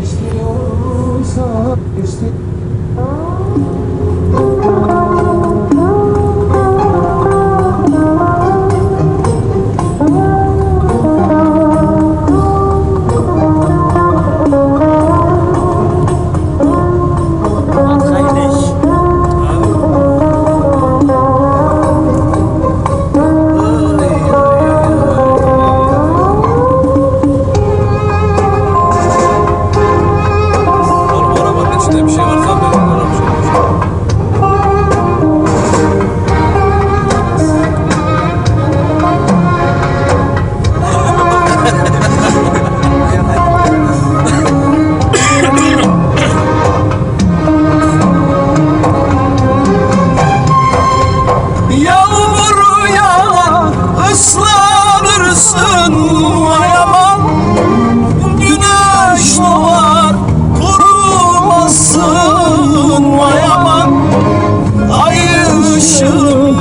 İstiyorsa isti ıslanırsın vay aman Güneş doğar kurumazsın vay aman Ay ışığı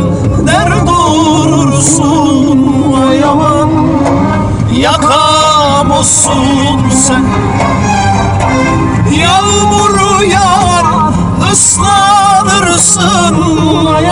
der durursun vay aman Yakamozsun sen. Yağmur yağar ıslanırsın vay